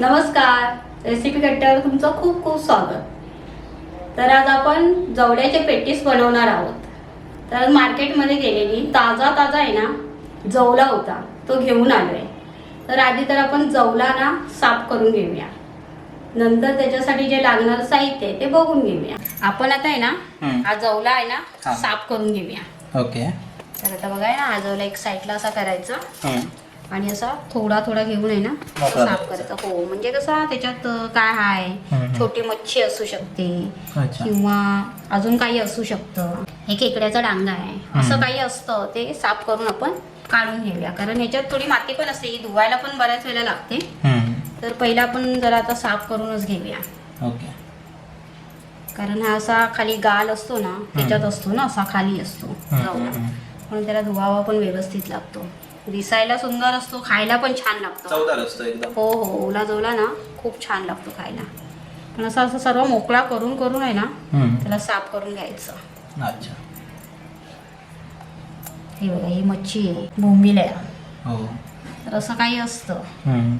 नमस्कार रेसिपी कट्ट्यावर तुमचं खूप खूप स्वागत. तर आज आपण जवड्याचे पेटीस बनवणार आहोत. तर आज मार्केटमध्ये गेलेली ताजा ताजा आहे ना जवला होता तो घेऊन आलोय. तर आधी तर आपण जवला ना साफ करून घेऊया. नंतर त्याच्यासाठी जे लागणारं साहित्य आहे ते बघून घेऊया. आपण आता आहे ना. हा जवला आहे ना. साफ करून घेऊया. ओके. तर आता बघा हा जवला एक साईडला असा करायचा. आणि असा थोडा थोडा घेऊन आहे ना साफ करायचा. हो म्हणजे कसं त्याच्यात काय आहे. छोटी मच्छी असू शकते किंवा अजून काही असू शकतं. हे खेकड्याचा डांगा आहे. असं. काही असतं ते साफ करून आपण काढून घेऊया. कारण ह्याच्यात थोडी माती पण असते ही धुवायला पण बऱ्याच वेळेला लागते. तर पहिला आपण जरा आता साफ करूनच घेऊया. कारण हा असा खाली गाल असतो ना त्याच्यात असतो ना असा खाली असतो. म्हणून त्याला धुवावा पण व्यवस्थित लागतो. दिसायला सुंदर असतो खायला पण छान लागतो चवदार असतो एकदम हो हो ओला जवला ना खूप छान लागतो खायला पण असं असं सर्व मोकळा करून करून आहे ना. त्याला साफ करून घ्यायचं अच्छा हे बघा ही मच्छी आहे बोंबील आहे हो तर असं काही असतं.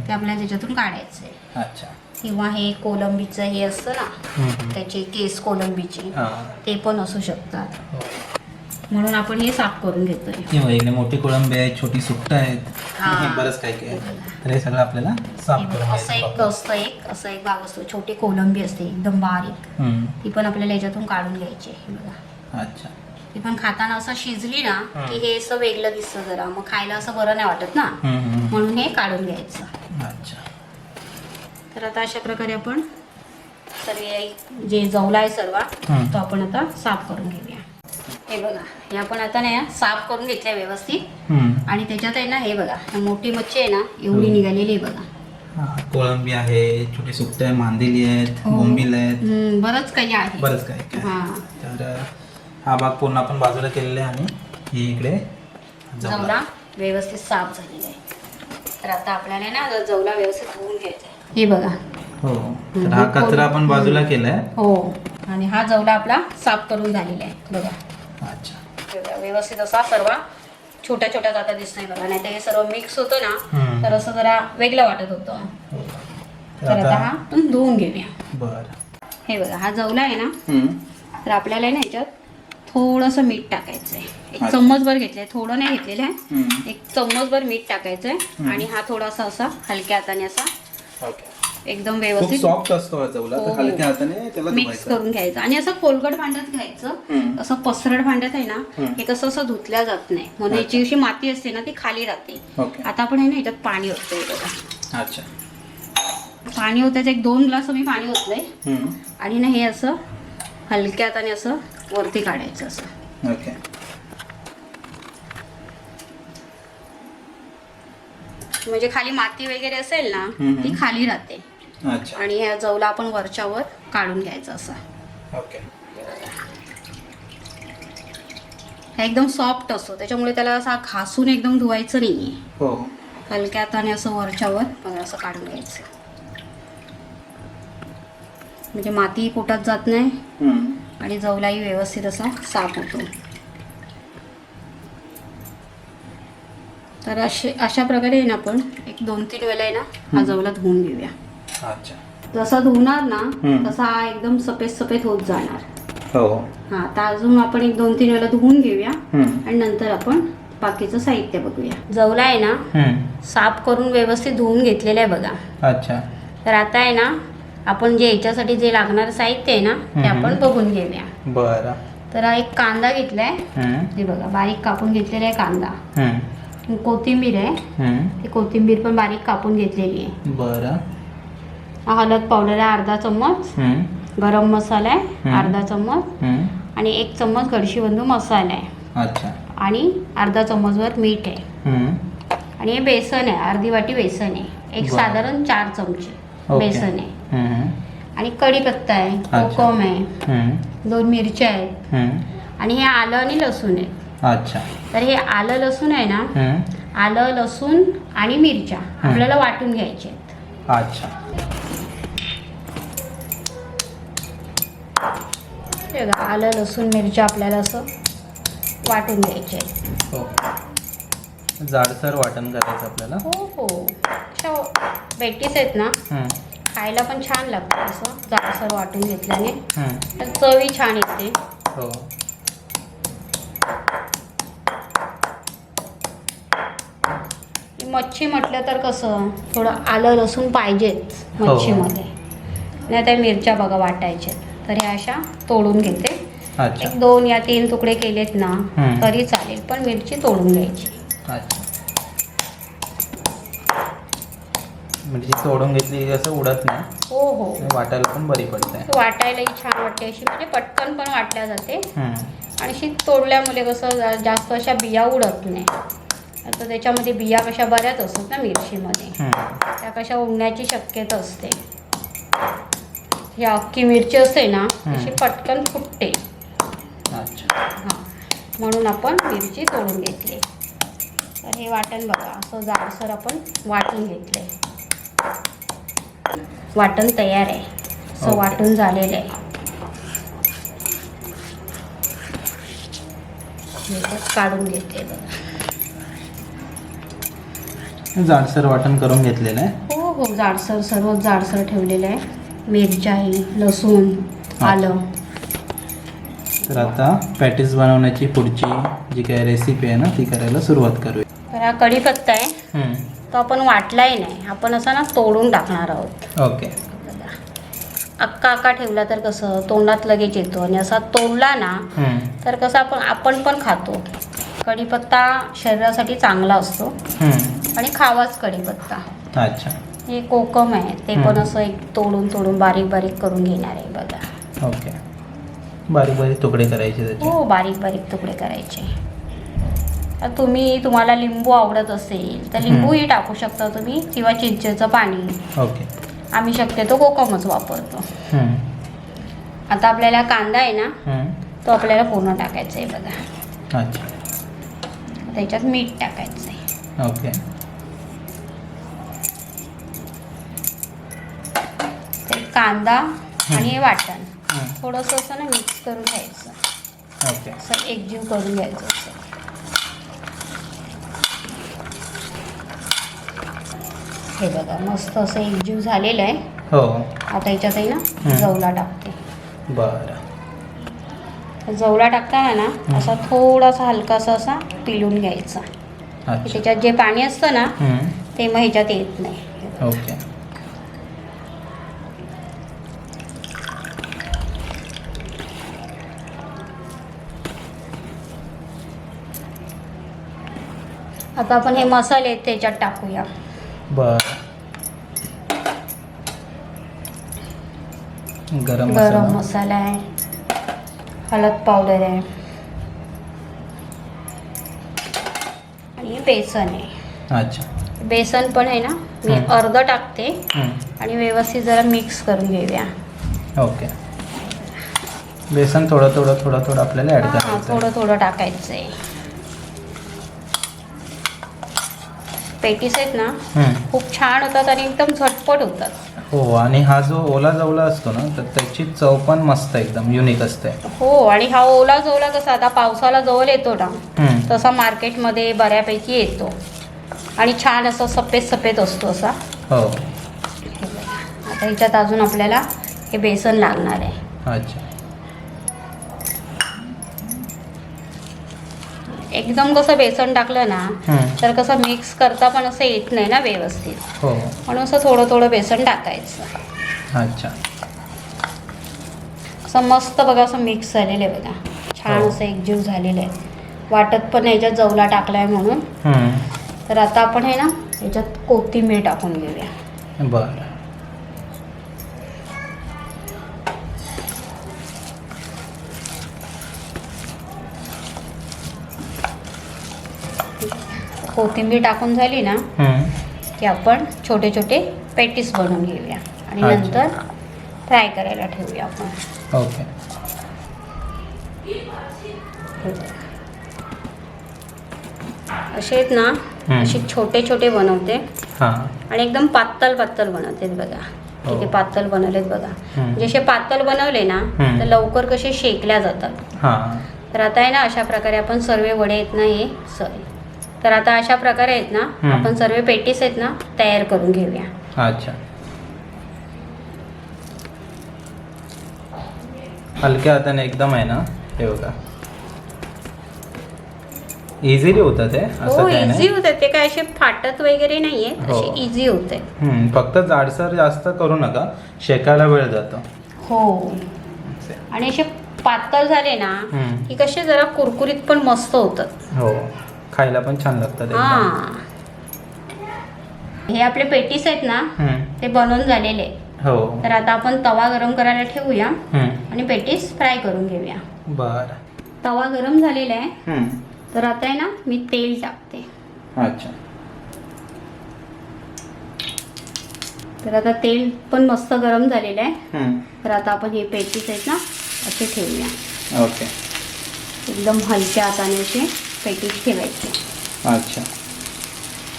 ते आपल्याला त्याच्यातून काढायचं आहे अच्छा किंवा हे कोलंबीचं हे असतं ना. त्याचे केस कोलंबीचे हा. ते पण असू शकतात हो. म्हणून आपण हे साफ करून घेतोय. इकडे मोठी कोळंबी आहेत छोटी सुकट आहेत. बरंच काय काय आहे. तर हे सगळं आपल्याला साफ करून असं एक असतं एक असं एक भाग असतो. छोटी कोलंबी असते एकदम बारीक. ती पण आपल्याला याच्यातून काढून घ्यायची आहे. बघा. अच्छा. ती पण खाताना असं शिजली ना. की हे असं वेगळं दिसतं जरा. मग खायला असं बरं नाही वाटत ना. म्हणून हे काढून घ्यायचं. अच्छा. तर आता अशा प्रकारे आपण सर्व जे जवला आहे सर्व. तो आपण आता साफ करून घेऊया. हे बघा. हे आपण आता नाही साफ करून घेतलंय व्यवस्थित. आणि त्याच्यात आहे ना हे बघा ही मोठी मच्छी आहे ना एवढी. निघालेली आहे बघा. हा, कोळंबी आहे छोटी सुकट आहे मांदेली आहेत हो. बोंबील आहेत. हम्म, बरंच काही आहे. बरंच काय काय हा. तर हा भाग पूर्ण आपण बाजूला केलेला आहे आणि ही इकडे जवला व्यवस्थित साफ झालेला आहे. तर आता आपल्याला ना जवला व्यवस्थित धुवून घ्यायचा हे बघा. हो. तर हा कचरा आपण बाजूला केलाय. हो. आणि हा जवला आपला साफ करून झालेला आहे. बघा. अच्छा. व्यवस्थित असा सर्व छोट्या छोट्या जाता दिसतोय बघा नाही तर हे सर्व मिक्स होतं ना. तर असं जरा वेगळं वाटत होतं हो. तर आता हा आपण धुवून घेऊया बर हे बघा हा जवला आहे ना. तर आपल्याला आहे ना याच्यात थोडंसं मीठ टाकायचं आहे एक. चम्मचभर घेतलंय थोडं नाही घेतलेलं आहे. एक चम्मचभर मीठ टाकायचं आहे हम्म. आणि हा थोडासा असा हलक्या हाताने असा ओके. एकदम खूप व्यवस्थित सॉफ्ट असतो हा चवला हो, तर हो. हलक्या हाताने त्याला मिक्स धुवायचं. करून घ्यायचं आणि असं खोलगट भांड्यात घ्यायचं हम्म. असं पसरट भांड्यात आहे ना हम्म. हे कसं असं धुतल्या जात नाही म्हणून. याची अशी माती असते ना ती खाली राहते ओके आता आपण आहे ना याच्यात पाणी ओततोय बघा अच्छा पाणी ओतायचं एक दोन ग्लास मी पाणी ओतलंय हम्म. आणि ना हे असं हलक्या हाताने असं वरती काढायचं असं ओके म्हणजे खाली माती वगैरे असेल ना हम्म. ती खाली राहते आणि ह्या जवला आपण वरच्यावर काढून घ्यायचं असं. ओके. हा एकदम सॉफ्ट असतो. त्याच्यामुळे त्याला असा घासून एकदम धुवायचं नाही हो. हलक्या हाताने असं वरच्यावर बघा असं काढून घ्यायचं. म्हणजे माती पोटात जात नाही. आणि जवलाही व्यवस्थित असा साफ होतो. तर असे अशा प्रकारे आहे ना आपण एक दोन तीन वेळेला आहे ना हा जवला धुवून घेऊया. अच्छा जसा धुवणार ना. तसा हा एकदम सफेद सफेद होत जाणार हो हा आता अजून आपण एक दोन तीन वेळेला धुवून घेऊया हम्म. आणि नंतर आपण बाकीचं साहित्य बघूया जवला आहे ना हम्म. साफ करून व्यवस्थित धुवून घेतलेलं आहे बघा अच्छा तर आता आहे ना आपण जे याच्यासाठी जे लागणारं साहित्य आहे ना ते हम्म. आपण बघून घेऊया बरं तर हा एक कांदा घेतलाय हम्म. हे बघा बारीक कापून घेतलेला आहे कांदा हम्म. कोथिंबीर आहे हम्म. ती कोथिंबीर पण बारीक कापून घेतलेली आहे बरं हा हळद पावडर आहे अर्धा चम्मच. गरम मसाला आहे. अर्धा चम्मच. आणि एक चम्मच गडशीबंधू मसाला आहे अच्छा आणि अर्धा चम्मचभर मीठ आहे. आणि हे बेसन आहे अर्धी वाटी बेसन आहे एक. साधारण चार चमचे. बेसन आहे. आणि कढीपत्ता आहे. कोकम आहे. दोन मिरच्या आहेत. आणि हे आलं आणि लसूण आहे अच्छा तर हे आलं लसूण आहे ना. आलं लसूण आणि मिरच्या आपल्याला वाटून घ्यायचे आहेत अच्छा हे बघा, आलं लसूण मिरच्या आपल्याला असं वाटून घ्यायचे. आहेत हो. जाडसर वाटण करायचं आपल्याला. हो हो. अशा पेटीस आहेत ना खायला पण छान लागतं असं जाडसर वाटून घेतल्याने. तर चवी छान येते. हो. मच्छी म्हटलं तर कसं थोडं आलं लसूण पाहिजेच हो. मच्छीमध्ये. नाही त्या मिरच्या बघा वाटायच्या. तर ह्या अशा तोडून घेते. एक दोन या तीन तुकडे केलेत ना. तरी चालेल पण मिरची तोडून घ्यायची. ती तोडून घेतली असं उडत नाही. हो हो. वाटायला पण बरी पडते. वाटायलाही छान वाटते अशी म्हणजे पटकन पण वाटल्या जाते. आणि शी तोडल्यामुळे कसं जास्त अशा बिया उडत नाही. आता त्याच्यामध्ये बिया कशा बऱ्याच असतात ना मिरचीमध्ये. त्या कशा उडण्याची शक्यता असते. ही अख्खी मिरची असते ना. अशी पटकन फुटते. अच्छा. हां. म्हणून आपण मिरची तोडून घेतली. तर हे वाटण बघा असं जाडसर आपण वाटून घेतले वाटण तयार आहे. असं. वाटून झालेलं आहे. काढून घेते बघा. जाडसर वाटण करून घेतलेलं आहे. हो हो जाडसर सर्व जाडसर ठेवलेलं आहे. मिरच्याही लसूण आलं. तर आता पॅटीस बनवण्याची पुढची जी काही रेसिपी आहे ना ती करायला सुरुवात करूया. तर हा कढीपत्ता आहे. तो आपण वाटलाही नाही. आपण असा ना तोडून टाकणार आहोत. ओके. अक्का अक्का ठेवला तर कसं तोंडात लगेच येतो. आणि असा तोडला ना तर कसं आपण आपण पण खातो. कढीपत्ता शरीरासाठी चांगला असतो. आणि खावाच कढीपत्ता अच्छा. हे कोकम आहे ते पण हम्म. असं एक तोडून तोडून बारीक बारीक करून घेणार आहे बघा. ओके. बारीक बारीक तुकडे करायचे त्याचे? हो बारीक बारीक तुकडे करायचे. आता तुम्ही तुम्हाला लिंबू आवडत असेल तर लिंबूही टाकू शकता तुम्ही किंवा चिंचेचं पाणी. ओके. आम्ही शक्यतो कोकमच वापरतो. हम्म, आता आपल्याला कांदा आहे ना हम्म, तो आपल्याला पूर्ण टाकायचा आहे बघा. अच्छा. त्याच्यात मीठ टाकायचं आहे. ओके. कांदा आणि हे. वाटण थोडंसं असं ना मिक्स करून घ्यायचं. ओके. असं एकजीव करून घ्यायचं असं. हे बघा मस्त असं एकजीव झालेलं आहे. हो. आता याच्यात आहे ना जवला टाकते. बरं. जवला टाकताना ना असा थोडासा हलकासा असा पिलून घ्यायचा. त्याच्यात जे पाणी असतं ना ते मग ह्याच्यात येत नाही. ओके. आता आपण हे मसाले त्याच्यात टाकूया. बरं. गरम गरम मसाला आहे. हळद पावडर आहे. आणि बेसन आहे. अच्छा. बेसन पण आहे ना? मी. अर्ध टाकते. आणि व्यवस्थित जरा मिक्स करून घेऊया. ओके. बेसन थोडं थोडं थोडं थोडं आपल्याला ॲड हां करायचं थोडं थोडं टाकायचं आहे पेटीस आहेत ना हम्म, खूप छान होतात आणि एकदम झटपट होतात. हो आणि हा जो ओला जवला असतो ना तर त्याची चव पण मस्त एकदम युनिक असते. हो आणि हा ओला जोला कसा आता पावसाला जवळ येतो ना हम्म, तसा मार्केटमध्ये बऱ्यापैकी येतो. आणि छान असं सफेद सफेद असतो असा. हो. आता ह्याच्यात अजून आपल्याला हे बेसन लागणार आहे. अच्छा. एकदम कसं बेसन टाकलं ना तर कसं मिक्स करता पण असं येत नाही ना व्यवस्थित. हो. म्हणून असं थोडं थोडं बेसन टाकायचं. अच्छा. असं मस्त बघा असं मिक्स झालेलं आहे बघा. छान हो. असं एकजीव झालेलं आहे. वाटत पण याच्यात जवला टाकलाय म्हणून. तर आता आपण हे ना याच्यात कोथिंबीर टाकून घेऊया. बरं. कोथिंबीर टाकून झाली ना की आपण छोटे छोटे पेटीस बनवून घेऊया आणि. नंतर फ्राय करायला ठेवूया आपण ओके असे आहेत ना. असे छोटे छोटे बनवते हां आणि एकदम पातळ पातळ बनवते बघा हो. किती पातळ बनवलेत बघा. जसे पातळ बनवले ना. तर लवकर कसे शेकल्या जातात हां तर आता आहे ना अशा प्रकारे आपण सर्व वडे आहेत ना हे सॉरी तर आता अशा प्रकारे आहेत ना. आपण सर्व पेटीस आहेत ना तयार करून घेऊया. अच्छा. हलक्या हाताने एकदम आहे ना हे बघा. इझिली होतं ते असं हो काय इझी नाही होते. ते काय असे फाटत वगैरे नाहीये हो. असे इझी होते. हम्म, फक्त जाडसर जास्त करू नका शेकायला वेळ जातो. हो. आणि असे पातळ झाले ना हम्म. की कसे जरा कुरकुरीत पण मस्त होतात. हो. खायला पण छान लागतात एकदम. हा. हे आपले पेटीस आहेत ना हम्म, ते बनवून झालेले. आहे. हो. तर आता आपण तवा गरम करायला ठेवूया हम्म, आणि पेटीस फ्राय करून घेऊया. बरं. तवा गरम झालेला आहे. हम्म, तर आता आहे ना मी तेल टाकते. अच्छा. तर आता तेल पण मस्त गरम झालेलं आहे. हम्म, तर आता आपण हे पेटीस आहेत ना असे ठेवूया. ओके. एकदम हलक्या हाताने असे. पेटीस ठेवायचे. अच्छा.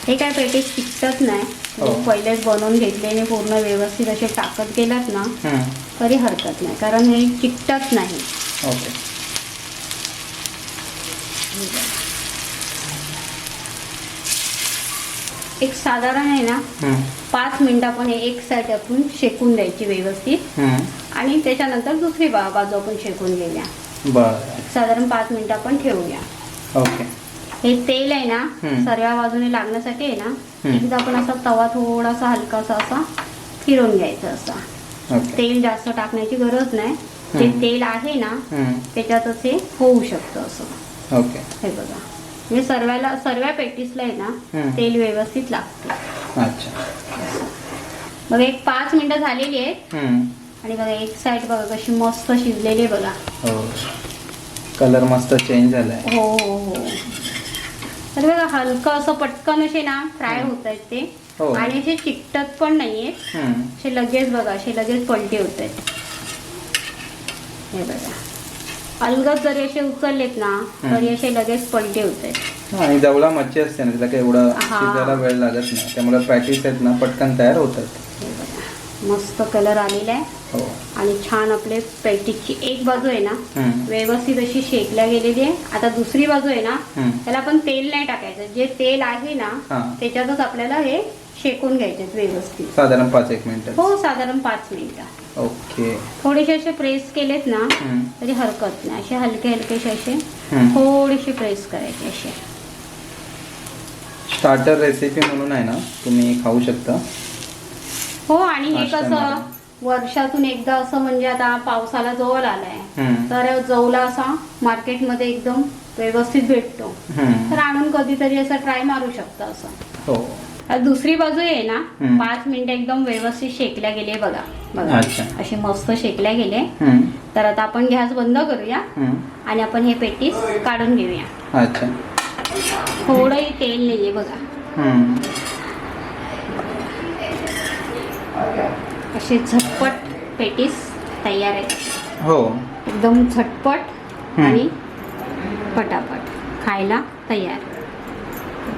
हे काय पेटीस चिकटत नाही. हो. पहिलेच बनवून घेतलेले पूर्ण व्यवस्थित असे टाकत गेलात ना तरी हरकत नाही कारण हे चिकटत नाही. ओके. एक साधारण आहे ना पाच मिनिटं आपण हे एक साईड आपण शेकून द्यायची व्यवस्थित. आणि त्याच्यानंतर दुसरी बाजू आपण शेकून घेऊया. साधारण पाच मिनिटं आपण ठेवूया. ओके. हे तेल आहे ना हम्म. सर्व बाजूने लागण्यासाठी आहे ना. एकदा आपण असा तवा थोडासा हलकासा असा फिरवून घ्यायचा असा. तेल जास्त टाकण्याची गरज नाही. जे हम्म. तेल आहे ना त्याच्यातच हे होऊ शकतं असं. ओके. हे बघा. म्हणजे सर्वाला सर्व पेटीसला आहे ना. तेल व्यवस्थित लागते. अच्छा. बघा एक पाच मिनिटं झालेली आहेत. आणि बघा एक साईड बघा कशी मस्त शिजलेली आहे बघा. हो. कलर मस्त चेंज झालाय. हो हो हो. तर बघा हलकं असं पटकन असे ना फ्राय होत आहेत ते. हो. आणि असे चिकटत पण नाहीये. हम्म, असे लगेच बघा असे लगेच पलटी होत आहेत. हे बघा. अलगद जरी असे उचललेत ना. तरी असे लगेच पलटी होत आहेत. आणि जवळा मच्छी असते ना तिला काही एवढं हा. शिजायला वेळ लागत नाही. त्यामुळे पॅटीस आहेत ना पटकन तयार होतात. मस्त कलर आलेला आहे. हो. आणि छान आपले पेटीची एक बाजू आहे ना व्यवस्थित अशी शेकल्या गेलेली आहे. आता दुसरी बाजू आहे ना त्याला आपण तेल नाही टाकायचं. जे तेल आहे ना. त्याच्यातच आपल्याला हे शेकून घ्यायचे व्यवस्थित. साधारण पाच एक मिनिट. हो साधारण पाच मिनिटं. ओके. थोडेसे असे प्रेस केलेत ना तरी हरकत नाही. असे हलके हलकेसे असे. थोडेसे प्रेस करायचे असे. स्टार्टर रेसिपी म्हणून आहे ना तुम्ही खाऊ शकता. हो आणि हे कसं. वर्षातून एकदा असं म्हणजे आता पावसाला जवळ आलाय. तर जवला असा मार्केटमध्ये एकदम व्यवस्थित भेटतो. तर आणून कधीतरी असं ट्राय मारू शकतं असं. हो. दुसरी बाजू आहे ना. पाच मिनिटं एकदम व्यवस्थित शेकल्या गेले बघा. बघा अच्छा. असे मस्त शेकल्या गेले. तर आता आपण गॅस बंद करूया. आणि आपण हे पेटीस काढून घेऊया. थोडंही तेल नाहीये बघा हम्म, असे झटपट पेटीस तयार आहेत. हो. एकदम झटपट. आणि पटापट खायला तयार.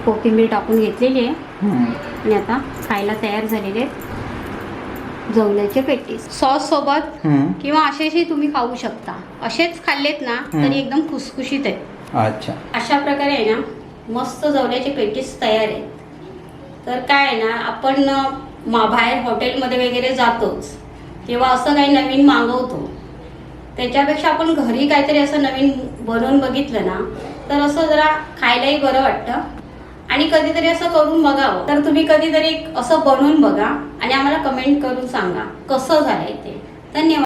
कोथिंबीर टाकून घेतलेली आहे. आणि आता खायला तयार झालेले आहेत जवल्याचे पेटीस. सॉस सोबत किंवा असेही तुम्ही खाऊ शकता. असेच खाल्लेत ना. तरी एकदम खुसखुशीत आहेत. अच्छा. अशा प्रकारे आहे ना मस्त जवल्याचे पेटीस तयार आहेत. तर काय आहे ना आपण मा बाहेर हॉटेलमध्ये वगैरे जातोच. किंवा असं काही नवीन मागवतो. त्याच्यापेक्षा आपण घरी काहीतरी असं नवीन बनवून बघितलं ना तर असं जरा खायलाही बरं वाटतं. आणि कधीतरी असं करून बघावं. तर तुम्ही कधीतरी असं बनवून बघा आणि आम्हाला कमेंट करून सांगा कसं झालंय ते. धन्यवाद.